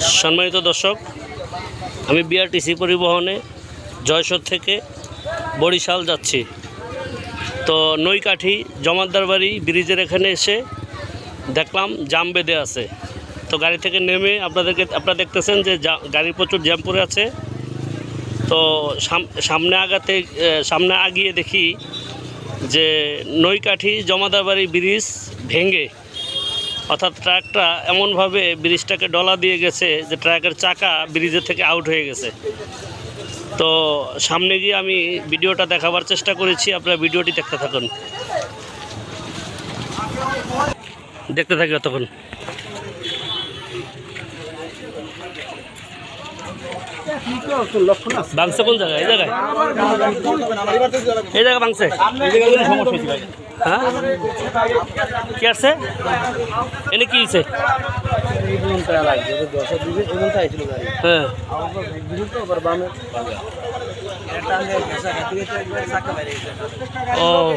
সম্মানিত দর্শক, আমি বিআরটিসি পরিবহনে জয়সর থেকে বরিশাল যাচ্ছি। তো নৈকাঠি জমাদ্দার বাড়ি ব্রিজের এখানে এসে দেখলাম জাম বেঁধে আছে। তো গাড়ি থেকে নেমে আপনাদেরকে, আপনারা দেখতেছেন যে গাড়ি প্রচুর জ্যাম পড়ে আছে। তো সাম- সামনে আগাতে সামনে আগিয়ে দেখি যে নৈকাঠি জমাদার বাড়ি ব্রিজ ভেঙে অর্থাৎ ট্রাকটা এমনভাবে ব্রিজটাকে ডলা দিয়ে গেছে যে ট্রাকের চাকা ব্রিজের থেকে আউট হয়ে গেছে। তো সামনে গিয়ে আমি ভিডিওটা দেখাবার চেষ্টা করেছি, আপনারা ভিডিওটি দেখতে থাকুন। দেখতে থাকি তখন বাংছে কোন জায়গায়? এই জায়গায়? এই জায়গায় ভাই? হ্যাঁ? কি আছে এনে কি হয়েছে? হ্যাঁ। আমার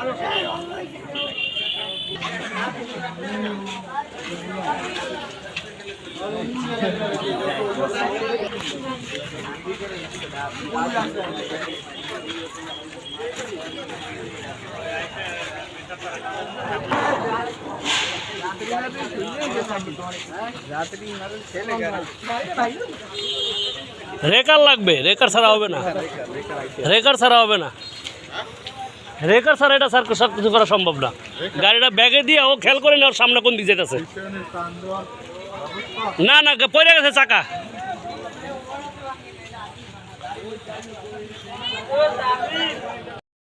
আবার বামে এটা আগে রেকার লাগবে, রেকার ছাড়া হবে না। রেকার ছাড়া হবে না। রেকার ছাড়া এটা স্যার সব কিছু করা সম্ভব না। গাড়িটা ব্যাগে দিয়ে ও খেয়াল করে নেওয়ার সামনে কোন দিকে যেতেছে। না না, পড়ে গেছে চাকা।